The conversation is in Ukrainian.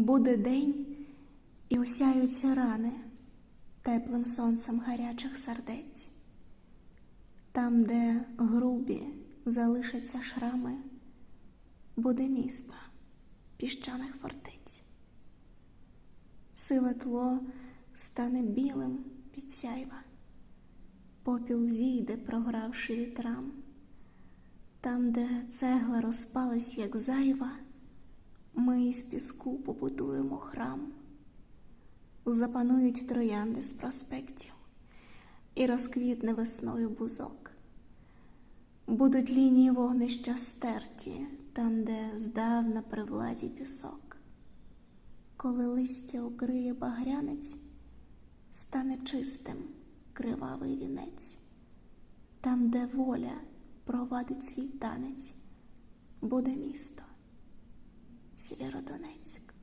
Буде день і осяються рани теплим сонцем гарячих сердець. Там, де грубі залишаться шрами, буде місто піщаних фортець. Сиве тло стане білим від сяйва, попіл зійде, програвши вітрам. Там, де цегла розпалась, як зайва, ми із піску побудуємо храм. Запанують троянди з проспектів і розквітне весною бузок. Будуть лінії вогнища стерті, там, де здавна при владі пісок. Коли листя укриє багрянець, стане чистим кривавий вінець. Там, де воля провадить свій танець, буде місто Сєвєродонецьк.